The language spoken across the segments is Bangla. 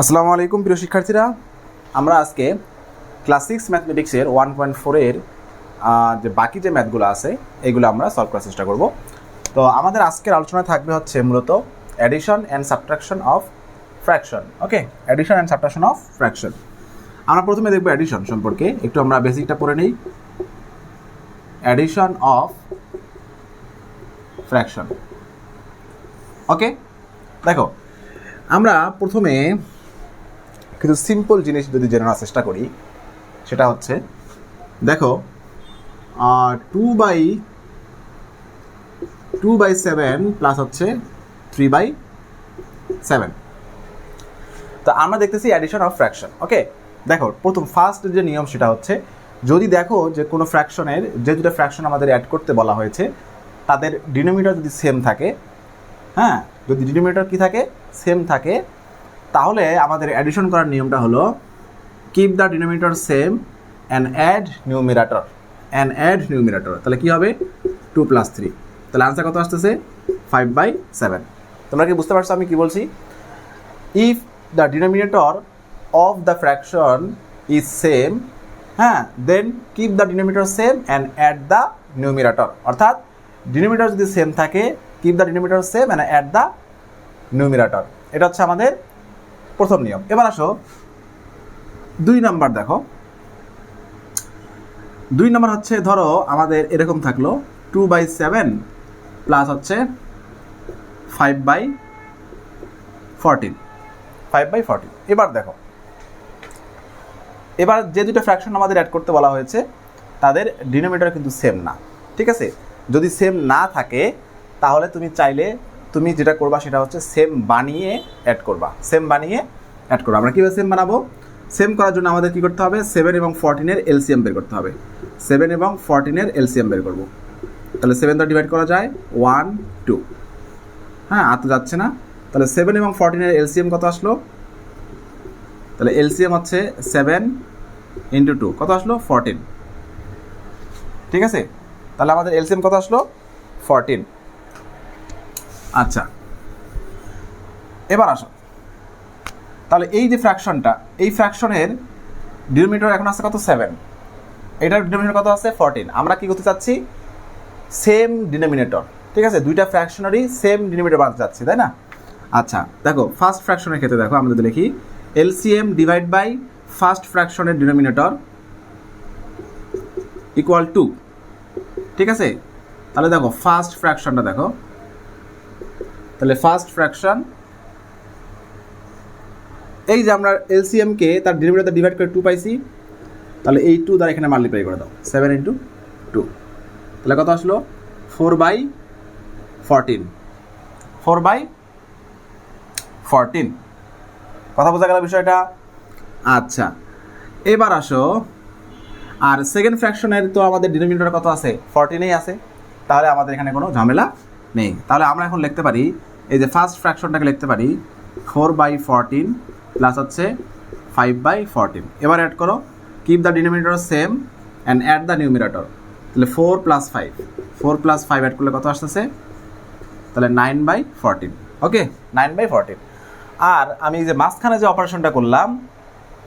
আসসালামু আলাইকুম প্রিয় শিক্ষার্থীরা। আমরা আজকে ক্লাস সিক্স ম্যাথমেটিক্সের ওয়ান পয়েন্ট ফোরের যে বাকি যে ম্যাথগুলো আছে, এগুলো আমরা সলভ করার চেষ্টা করব। তো আমাদের আজকের আলোচনা থাকবে হচ্ছে মূলত addition and subtraction of fraction okay addition and subtraction of fraction আমরা প্রথমে দেখব অ্যাডিশন সম্পর্কে, একটু আমরা বেসিকটা পড়ে নিই। অ্যাডিশন অফ ফ্র্যাকশন ওকে দেখো, আমরা প্রথমে কিছু সিম্পল জিনিস যদি জেনে নেওয়ার চেষ্টা করি, সেটা হচ্ছে, দেখো two by two by seven plus হচ্ছে থ্রি বাই সেভেন তো আমরা দেখতেছি অ্যাডিশন অফ ফ্র্যাকশন ওকে দেখো, প্রথম ফার্স্ট যে নিয়ম সেটা হচ্ছে, যদি দেখো যে কোনো ফ্র্যাকশনের যে দুটো ফ্র্যাকশন আমাদের অ্যাড করতে বলা হয়েছে, তাদের ডিনোমিনেটর যদি সেম থাকে হ্যাঁ? যদি ডিনোমিনেটর কি থাকে? সেম থাকে তাহলে আমাদের অ্যাডিশন করার নিয়মটা হলো keep the denominator same and add numerator and add numerator তাহলে কী হবে? টু প্লাস থ্রি তাহলে আনসার কত আসতেছে? ফাইভ বাই সেভেন তোমরা কি বুঝতে পারছ আমি কি বলছি? If the denominator of the fraction is same হ্যাঁ then keep the denominator same and add the numerator অর্থাৎ ডিনোমিনেটর যদি সেম থাকে keep the denominator same and add the numerator এটা হচ্ছে আমাদের প্রথম নিয়ম। এবার আসো, দুই নাম্বার দেখো। দুই নাম্বার হচ্ছে, ধরো আমাদের এরকম থাকল টু বাই সেভেন প্লাস হচ্ছে five by fourteen five by fourteen এবার দেখো, এবার যে দুটো ফ্র্যাকশন আমাদের অ্যাড করতে বলা হয়েছে, তাদের ডিনোমিনেটর কিন্তু সেম না। ঠিক আছে? যদি সেম না থাকে, তাহলে তুমি চাইলে তুমি যেটা করবা সেটা হচ্ছে সেম বানিয়ে অ্যাড করবা। সেম বানিয়ে অ্যাড করবা। আমরা কীভাবে সেম বানাবো? সেম করার জন্য আমাদের কী করতে হবে? সেভেন এবং ফোরটিনের এলসিএম বের করতে হবে। সেভেন এবং ফোরটিনের এলসিএম বের করব। তাহলে সেভেন তো ডিভাইড করা যায় ওয়ান টু হ্যাঁ আর তো যাচ্ছে না। তাহলে সেভেন এবং ফোরটিনের এলসিএম কত আসলো? তাহলে এলসিএম হচ্ছে সেভেন ইন্টু টু কত আসলো? ফোরটিন ঠিক আছে? তাহলে আমাদের এলসিএম কত আসলো? ফোরটিন আচ্ছা। এবার আসো। তাহলে এই যে ফ্র্যাকশনটা এই ফ্র্যাকশনের ডিনোমিনেটর এখন আছে কত? সেভেন এটার ডিনোমিনেটর কত আছে? ফোরটিন আমরা কি করতে চাচ্ছি? সেম ডিনোমিনেটর ঠিক আছে? দুইটা ফ্র্যাকশনারই সেম ডিনোমিনেটর বানাতে চাচ্ছি, তাই না? আচ্ছা দেখো ফার্স্ট ফ্র্যাকশনের ক্ষেত্রে দেখো, আমরা যদি লিখি এলসিএম ডিভাইড বাই ফার্স্ট ফ্র্যাকশনের ডিনোমিনেটর ইকুয়াল টু ঠিক আছে? তাহলে দেখো ফার্স্ট ফ্র্যাকশনটা দেখো তাহলে ফার্স্ট ফ্র্যাকশন এই যে আমরা এলসিএমকে তার ডিনোমিনেটর ডিভাইড করে টু পাইছি, তাহলে এই টু দ্বারা এখানে মাল্টিপ্লাই করে দাও সেভেন ইন্টু টু তাহলে কত আসলো? Four by fourteen four by fourteen কথা বোঝা গেল বিষয়টা? আচ্ছা এবার আসো। আর সেকেন্ড ফ্র্যাকশনের তো আমাদের ডিনোমিনেটর কত আছে? ফরটিনেই আছে। তাহলে আমাদের এখানে কোনো ঝামেলা নেই। তাহলে আমরা এখন লিখতে পারি, এই যে ফার্স্ট ফ্র্যাকশনটাকে লিখতে পারি ফোর বাই ফরটিন প্লাস হচ্ছে ফাইভ বাই ফরটিন এবার অ্যাড করো keep the denominator same and add the numerator তাহলে four plus five four plus five add করলে কত আসতেছে? তাহলে nine by fourteen okay nine by fourteen আর আমি যে মাঝখানে যে অপারেশনটা করলাম,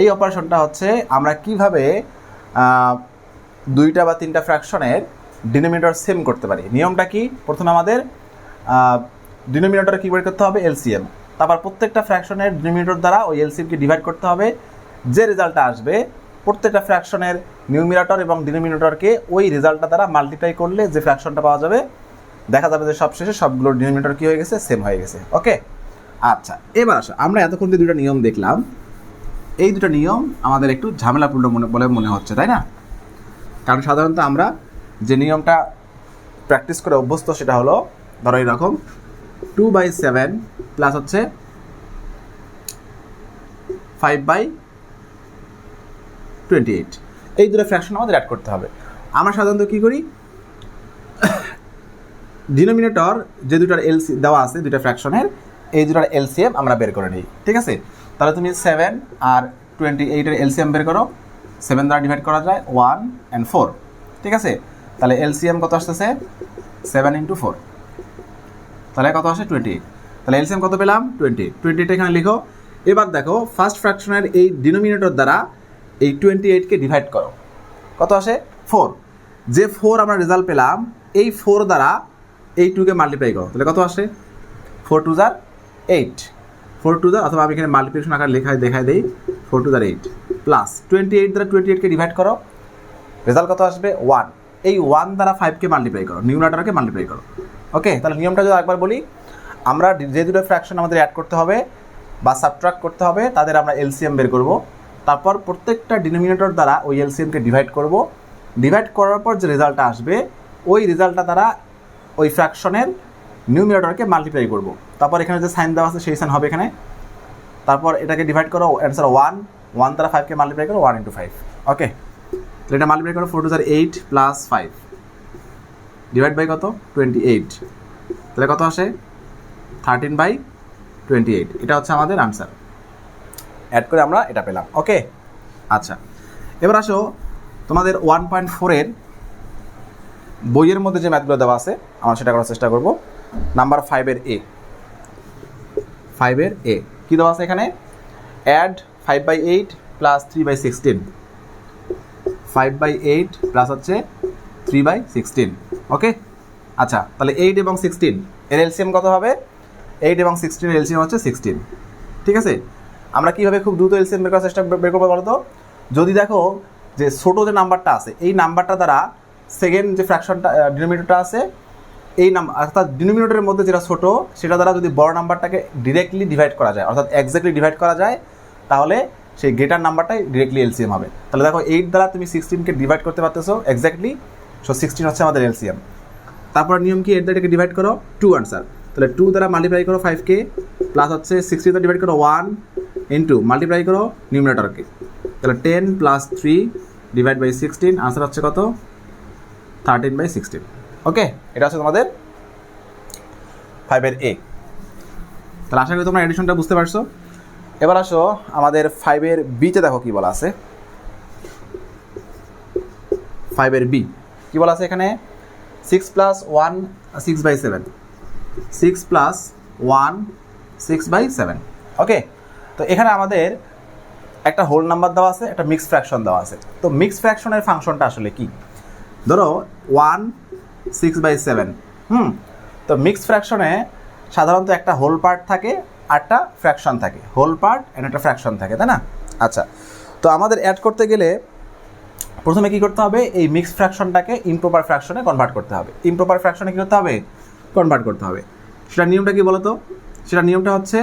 এই অপারেশনটা হচ্ছে আমরা কীভাবে দুইটা বা তিনটা ফ্র্যাকশনের ডিনোমিনেটর সেম করতে পারি। নিয়মটা কি? প্রথমে আমাদের ডিনোমিনেটর কী করতে হবে? এলসিএম তারপর প্রত্যেকটা ফ্র্যাকশনের ডিনোমিনেটর দ্বারা ওই এলসিএমকে ডিভাইড করতে হবে। যে রেজাল্টটা আসবে, প্রত্যেকটা ফ্র্যাকশনের নিউমিনেটর এবং ডিনোমিনেটরকে ওই রেজাল্টটা দ্বারা মাল্টিপ্লাই করলে যে ফ্র্যাকশনটা পাওয়া যাবে, দেখা যাবে যে সবশেষে সবগুলোর ডিনোমিনেটর কী হয়ে গেছে? সেম হয়ে গেছে। ওকে আচ্ছা এবার আসো। আমরা এতক্ষণ যে দুটো নিয়ম দেখলাম, এই দুটো নিয়ম আমাদের একটু ঝামেলাপূর্ণ মনে বলে মনে হচ্ছে, তাই না? কারণ সাধারণত আমরা যে নিয়মটা প্র্যাকটিস করে অভ্যস্ত সেটা হলো, ধরো এরকম টু বাই সেভেন প্লাস হচ্ছে ফাইভ বাই টোয়েন্টি এইট এই দুটো ফ্র্যাকশন আমাদের অ্যাড করতে হবে। আমরা সাধারণত কী করি? ডিনোমিনেটর যে দুটার এলসি দেওয়া আছে দুটা ফ্র্যাকশনের এই দুটার এলসিএম আমরা বের করে নিই, ঠিক আছে? তাহলে তুমি সেভেন আর টোয়েন্টি এইটের এলসিএম বের করো। সেভেন দ্বারা ডিভাইড করা যায় ওয়ান অ্যান্ড ফোর ঠিক আছে? তাহলে এলসিএম কত আসতেছে? সেভেন ইন্টু ফোর তাহলে কত আসে? টোয়েন্টি তাহলে এলসিএম কত পেলাম? টোয়েন্টি টোয়েন্টিটা এখানে লিখো। এবার দেখো ফার্স্ট ফ্র্যাকশনের এই ডিনোমিনেটর দ্বারা এই টোয়েন্টি এইটকে ডিভাইড করো। কত আসে? ফোর যে ফোর আমরা রেজাল্ট পেলাম, এই ফোর দ্বারা এই টুকে মাল্টিপ্লাই করো। তাহলে কত আসে? ফোর টু জার এইট ফোর টু জার অথবা আমি এখানে মাল্টিপ্লিকেশন আকার লেখায় দেখাই দিই। ফোর টু জার এইট প্লাস টোয়েন্টি এইট দ্বারা টোয়েন্টি এইটকে ডিভাইড করো। রেজাল্ট কত আসবে? ওয়ান এই ওয়ান দ্বারা ফাইভকে মাল্টিপ্লাই করো নিউনাটারকে মাল্টিপ্লাই করো। ওকে তাহলে নিয়মটা যদি একবার বলি, আমরা যে দুটো ফ্র্যাকশন আমাদের অ্যাড করতে হবে বা সাবট্রাক্ট করতে হবে, তাদের আমরা এলসিএম বের করব। তারপর প্রত্যেকটা ডিনোমিনেটর দ্বারা ওই এলসিএমকে ডিভাইড করব। ডিভাইড করার পর যে রেজাল্টটা আসবে, ওই রেজাল্টটা দ্বারা ওই ফ্র্যাকশনের নিউমিনেটরকে মাল্টিপ্লাই করব। তারপর এখানে যে সাইন দেওয়া আছে, সেই সাইন হবে এখানে। তারপর এটাকে ডিভাইড করো অ্যান্সার ওয়ান ওয়ান দ্বারা ফাইভকে মাল্টিপ্লাই করো ওয়ান ইন্টু ফাইভ ওকে তাহলে এটা মাল্টিপ্লাই করো four two jar eight plus five divide by কত? টোয়েন্টি এইট তাহলে কত আসে? থার্টিন বাই টোয়েন্টি এইট এটা হচ্ছে আমাদের আনসার অ্যাড করে আমরা এটা পেলাম ওকে আচ্ছা এবার আসো, তোমাদের ওয়ান পয়েন্ট ফোরের বইয়ের মধ্যে যে ম্যাথগুলো দেওয়া আছে, আমরা সেটা করার চেষ্টা করব। নাম্বার ফাইভের এ ফাইভের এ কী দেওয়া আছে এখানে? Add five by eight plus three by sixteen five by eight plus হচ্ছে থ্রি বাই সিক্সটিন ওকে আচ্ছা তাহলে এইট এবং সিক্সটিন এর এলসিএম কত হবে? এইট এবং সিক্সটিনের এলসিএম হচ্ছে সিক্সটিন ঠিক আছে? আমরা কীভাবে খুব দ্রুত এলসিএম বের করার চেষ্টা বের করব বলো তো যদি দেখো যে ছোটো যে নাম্বারটা আছে, এই নাম্বারটা দ্বারা সেকেন্ড যে ফ্র্যাকশনটা ডিনোমিনেটরটা আছে, এই নাম্বার অর্থাৎ ডিনোমিনেটরের মধ্যে যেটা ছোটো, সেটা দ্বারা যদি বড় নাম্বারটাকে ডিরেক্টলি ডিভাইড করা যায়, অর্থাৎ এক্স্যাক্টলি ডিভাইড করা যায়, তাহলে সেই গ্রেটার নাম্বারটাই ডিরেক্টলি এলসিএম হবে। তাহলে দেখো এইট দ্বারা তুমি সিক্সটিনকে ডিভাইড করতে পারতেছো এক্স্যাক্টলি সো সিক্সটিন হচ্ছে আমাদের এলসিএম তারপর নিয়ম কি? এইট দ্বারাকে ডিভাইড করো টু আনসার তাহলে টু দ্বারা মাল্টিপ্লাই করো ফাইভকে প্লাস হচ্ছে সিক্সটি দ্বারা ডিভাইড করো ওয়ান ইন্টু মাল্টিপ্লাই করো নিউমিনেটরকে তাহলে ten plus three divide by sixteen answer হচ্ছে কত? থার্টিন বাই সিক্সটিন ওকে এটা হচ্ছে তোমাদের ফাইভের এ তাহলে আশা করি তোমরা এডিশনটা বুঝতে পারছ। এবার আসো আমাদের ফাইভের বিতে দেখো কি বলা আছে। ফাইভের বি কি বলা আছে এখানে? Six plus one six by seven six plus one six by seven okay তো এখানে আমাদের একটা হোল নাম্বার দেওয়া আছে, একটা মিক্স ফ্র্যাকশন দেওয়া আছে। তো মিক্স ফ্র্যাকশনের ফাংশনটা আসলে কি? ধরো ওয়ান সিক্স বাই সেভেন হুম? তো মিক্স ফ্র্যাকশনে সাধারণত একটা হোল পার্ট থাকে আরটা ফ্র্যাকশন থাকে। হোল পার্ট অ্যান্ড একটা ফ্র্যাকশন থাকে, তাই না? আচ্ছা তো আমাদের অ্যাড করতে গেলে প্রথমে কি করতে হবে? এই মিক্স ফ্র্যাকশনটাকে ইমপ্রপার ফ্র্যাকশনে কনভার্ট করতে হবে। ইমপ্রপার ফ্র্যাকশনে কী করতে হবে? কনভার্ট করতে হবে। সেটা নিয়মটা কি বলতো? সেটা নিয়মটা হচ্ছে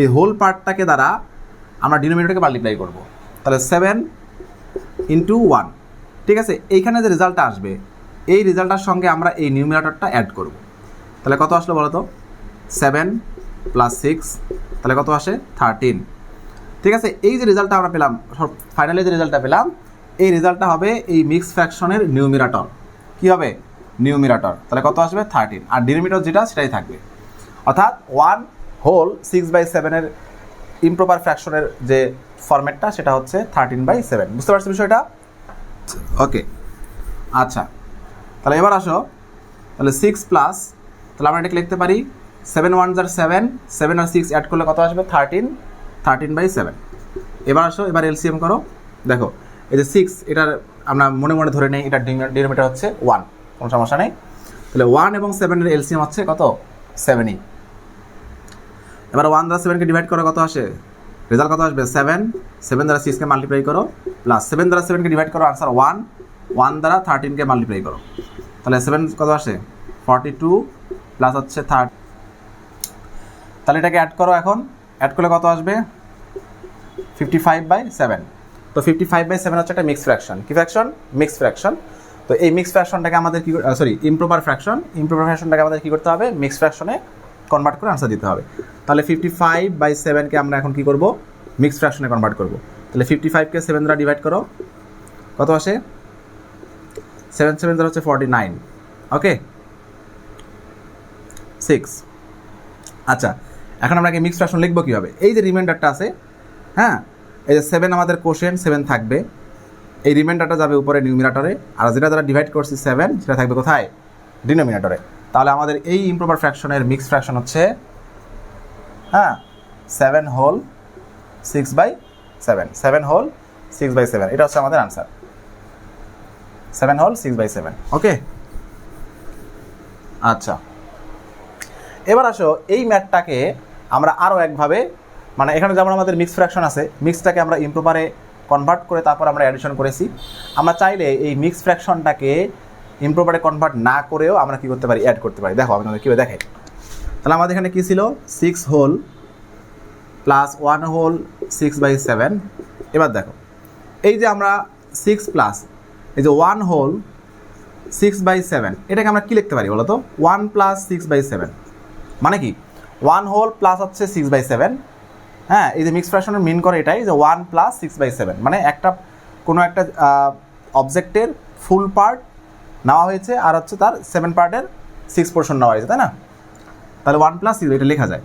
এই হোল পার্টটাকে দ্বারা আমরা ডিনোমিনেটরকে মাল্টিপ্লাই করব। তাহলে সেভেন ইন্টু ওয়ান ঠিক আছে? এইখানে যে রেজাল্টটা আসবে, এই রেজাল্টটার সঙ্গে আমরা এই নিউমিনেটরটা অ্যাড করব। তাহলে কত আসলো বলো তো সেভেন প্লাস সিক্স তাহলে কত আসে? থার্টিন ঠিক আছে? এই যে রেজাল্টটা আমরা পেলাম ফাইনালি যে রেজাল্টটা পেলাম, এই রেজাল্টটা হবে এই মিক্স ফ্র্যাকশনের নিউমিরাটর কী হবে? নিউমিরাটর তাহলে কত আসবে? থার্টিন আর ডিনোমিনেটর যেটা, সেটাই থাকবে। অর্থাৎ ওয়ান হোল সিক্স বাই সেভেনের ইমপ্রপার ফ্র্যাকশনের যে ফরম্যাটটা সেটা হচ্ছে থার্টিন বাই সেভেন বুঝতে পারছ বিষয়টা? ওকে আচ্ছা। তাহলে এবার আসো। তাহলে সিক্স প্লাস তাহলে আমরা এটাকে লিখতে পারি সেভেন ওয়ান জার সেভেন সেভেন আর সিক্স অ্যাড করলে কত আসবে? থার্টিন থার্টিন বাই সেভেন এবার আসো, এবার এলসিএম করো। দেখো, এই যে সিক্স এটার আমরা মনে মনে ধরে নেই এটার ডিনোমিটার হচ্ছে ওয়ান কোনো সমস্যা নেই। তাহলে ওয়ান এবং সেভেনের এলসিএম হচ্ছে কত? সেভেনই এবার ওয়ান দ্বারা সেভেনকে ডিভাইড করো, কত আসে? রেজাল্ট কত আসবে? সেভেন সেভেন দ্বারা সিক্সকে মাল্টিপ্লাই করো প্লাস সেভেন দ্বারা সেভেনকে ডিভাইড করো আনসার ওয়ান ওয়ান দ্বারা থার্টিনকে মাল্টিপ্লাই করো। তাহলে সেভেন কত আসে? ফর্টি টু প্লাস হচ্ছে থার্ড তাহলে এটাকে অ্যাড করো এখন। অ্যাড করলে কত আসবে? ফিফটি ফাইভ বাই সেভেন তো ফিফটি ফাইভ বাই সেভেন হচ্ছে একটা মিক্স ফ্র্যাকশন কি ফ্র্যাকশন মিক্স ফ্র্যাকশন তো এই মিক্স ফ্র্যাকশনটাকে আমাদের কি সরি ইমপ্রপার ফ্র্যাকশন ইম্প্রোপার ফ্র্যাকশনটাকে আমাদের কী করতে হবে? মিক্স ফ্র্যাকশনে কনভার্ট করে আনসার দিতে হবে। তাহলে ফিফটি ফাইভ বাই সেভেনকে আমরা এখন কী করব? মিক্স ফ্র্যাকশনে কনভার্ট করব। তাহলে ফিফটি ফাইভকে সেভেন দ্বারা ডিভাইড করো। কত আসে? সেভেন সেভেন দ্বারা হচ্ছে ফর্টি নাইন ওকে সিক্স আচ্ছা এখন আমরা মিক্স ফ্র্যাকশন লিখব কীভাবে? এই যে রিমাইন্ডারটা আছে হ্যাঁ? এই যে সেভেন আমাদের কোশেন সেভেন থাকবে। এই রিমাইন্ডারটা যাবে উপরে নিউমিনেটরে আর যেটা দ্বারা ডিভাইড করছি সেভেন সেটা থাকবে কোথায়? ডিনোমিনেটরে তাহলে আমাদের এই ইমপ্রপার ফ্র্যাকশনের মিক্স ফ্র্যাকশন হচ্ছে হ্যাঁ? Seven whole six by seven seven whole six by seven এটা হচ্ছে আমাদের answer seven whole six by seven okay আচ্ছা। এবার আসো, এই ম্যাথটাকে আমরা আরও একভাবে মানে এখানে যেমন আমাদের মিক্স ফ্র্যাকশন আছে মিক্সটাকে আমরা ইম্প্রোপারে কনভার্ট করে তারপর আমরা অ্যাডিশন করেছি। আমরা চাইলে এই মিক্স ফ্র্যাকশনটাকে ইম্প্রোপারে কনভার্ট না করেও আমরা কি করতে পারি? অ্যাড করতে পারি। দেখো, আমি তোমাদের কীভাবে দেখাই। তাহলে আমাদের এখানে কী ছিল? Six whole plus one whole six by seven এবার দেখো, এই যে আমরা সিক্স প্লাস এই যে one whole six by seven এটাকে আমরা কী লিখতে পারি বলো তো one plus six by seven মানে কি? ওয়ান হোল প্লাস হচ্ছে সিক্স বাই সেভেন হ্যাঁ এই যে মিক্স ফ্র্যাকশনের মিন করে এটাই যে one plus six by seven মানে একটা, কোনো একটা অবজেক্টের ফুল পার্ট নেওয়া হয়েছে আর হচ্ছে তার সেভেন পার্টের সিক্স পোর্শন নেওয়া হয়েছে, তাই না? তাহলে ওয়ান প্লাস সিক্স এটা লেখা যায়।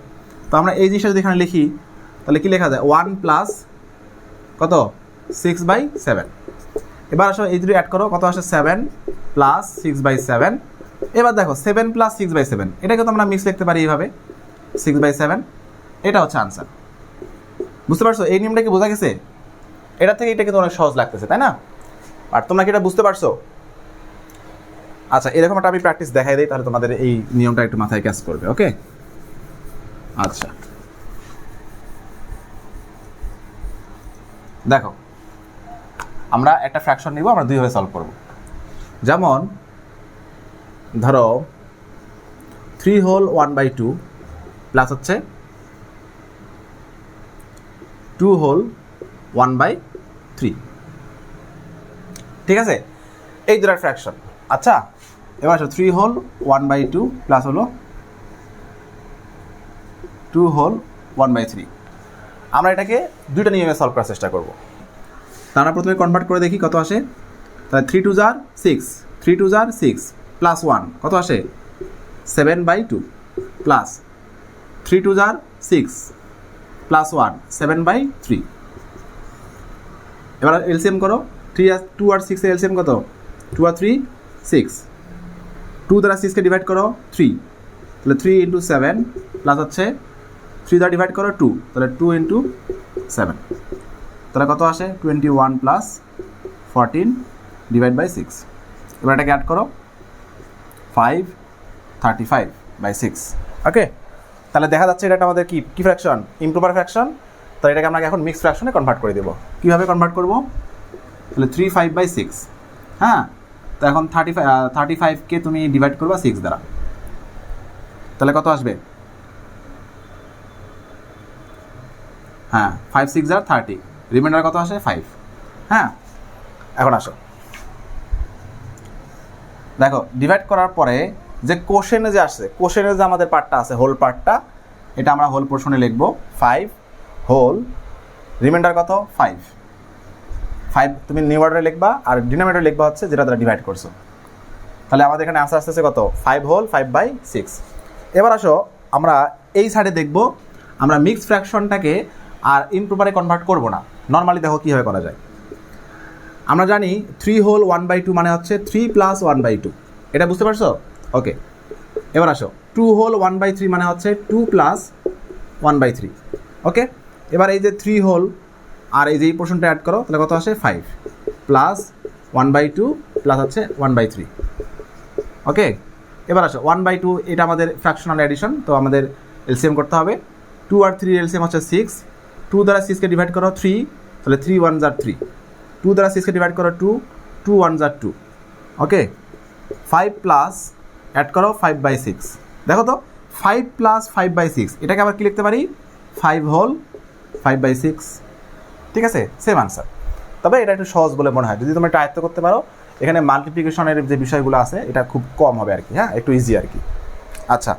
তো আমরা এই জিনিসটা যদি এখানে লিখি, তাহলে কি লেখা যায়? ওয়ান প্লাস কত? সিক্স বাই সেভেন এবার আসো, এই যদি অ্যাড করো, কত আসে? Seven plus six by seven এবার দেখো seven plus six by seven এটাকে তো আমরা মিক্স লিখতে পারি এইভাবে। সিক্স বাই সেভেন এটা হচ্ছে আনসার বুঝতে পারছ? এই নিয়মটা কি বোঝা গেছে? এটা থেকে এটা কিন্তু অনেক সহজ লাগতেছে, তাই না? আর তোমরা কি এটা বুঝতে পারছ? আচ্ছা এরকম একটা আমি প্র্যাকটিস দেখাই দিই, তাহলে তোমাদের এই নিয়মটা একটু মাথায় ক্যাচ করবে ওকে আচ্ছা। দেখো, আমরা একটা ফ্র্যাকশন নিব, আমরা দুইভাবে সলভ করব। যেমন, ধরো three whole one by two plus হচ্ছে two whole one by three. ঠিক আছে? এই দুটার ফ্র্যাকশন আচ্ছা এবার আসো three whole one by two plus হলো two whole one by three. আমরা এটাকে দুইটা নিয়মে সলভ করার চেষ্টা করব। তা আমরা প্রথমে কনভার্ট করে দেখি কত আসে। তাহলে থ্রি টু জার সিক্স থ্রি টু জার সিক্স প্লাস ওয়ান কত আসে? Seven by two plus three two jar six plus one seven by three এবার এলসিএম করো। থ্রি আর টু আর সিক্সের এলসিএম কত? টু আর থ্রি সিক্স টু দ্বারা সিক্সকে ডিভাইড করো থ্রি তাহলে থ্রি ইন্টু সেভেন প্লাস হচ্ছে থ্রি দ্বারা ডিভাইড করো টু তাহলে টু ইন্টু সেভেন তাহলে কত আসে? Twenty one plus fourteen divide by six এবার এটাকে অ্যাড করো। Five thirty five by six okay তাহলে দেখা যাচ্ছে এটা আমাদের কি কি ফ্র্যাকশন ইম্প্রুভার ফ্র্যাকশন তো এটাকে আমরা এখন মিক্স ফ্র্যাকশনে কনভার্ট করে দেবো। কীভাবে কনভার্ট করব? তাহলে থ্রি ফাইভ বাই সিক্স হ্যাঁ? তো এখন থার্টি ফাইভ থার্টি ফাইভকে তুমি ডিভাইড করবা সিক্স দ্বারা। তাহলে কত আসবে? হ্যাঁ ফাইভ সিক্স আর থার্টি রিমাইন্ডার কত আসে? ফাইভ হ্যাঁ? এখন আসো। দেখো ডিভাইড করার পরে যে কোশ্চেনে যে আসছে কোশ্চেনে যে আমাদের পার্টটা আছে, হোল পার্টটা, এটা আমরা হোল পোর্শনে লিখব ফাইভ হোল রিমাইন্ডার কত? ফাইভ ফাইভ তুমি নিউ অর্ডারে লিখবা, আর ডিনোমিনেটর লিখবা হচ্ছে যেটা তারা ডিভাইড করছ। তাহলে আমাদের এখানে আনসার আসতেছে কত? Five whole five by six এবার আসো, আমরা এই সাইডে দেখব, আমরা মিক্স ফ্র্যাকশনটাকে আর ইমপ্রপারে কনভার্ট করব না। নর্মালি দেখো কীভাবে করা যায়। আমরা জানি three whole one by two মানে হচ্ছে three plus one by two এটা বুঝতে পারছ? ওকে এবার আসো। Two whole one by three মানে হচ্ছে two plus one by three okay এবার এই যে থ্রি হোল আর এই যে এই পোর্শনটা অ্যাড করো, তাহলে কত আসে? Five plus one by two plus হচ্ছে ওয়ান বাই থ্রি ওকে এবার আসো ওয়ান বাই টু এটা আমাদের ফ্র্যাকশনাল অ্যাডিশন তো আমাদের এলসিএম করতে হবে। টু আর থ্রি এলসিএম হচ্ছে সিক্স টু দ্বারা সিক্সকে ডিভাইড করো থ্রি তাহলে থ্রি ওয়ান জার থ্রি টু দ্বারা সিক্সকে ডিভাইড করো two two one jar two okay five plus add করো ফাইভ বাই সিক্স দেখো তো five plus five by six এটাকে আবার কি লিখতে পারি? Five whole five by six ঠিক আছে? সেম আনসার তবে এটা একটু সহজ বলে মনে হয়। যদি তুমি এটা আয়ত্ত করতে পারো, এখানে মাল্টিপ্লিকেশনের যে বিষয়গুলো আছে, এটা খুব কম হবে আর কি হ্যাঁ? একটু ইজি আর কি। আচ্ছা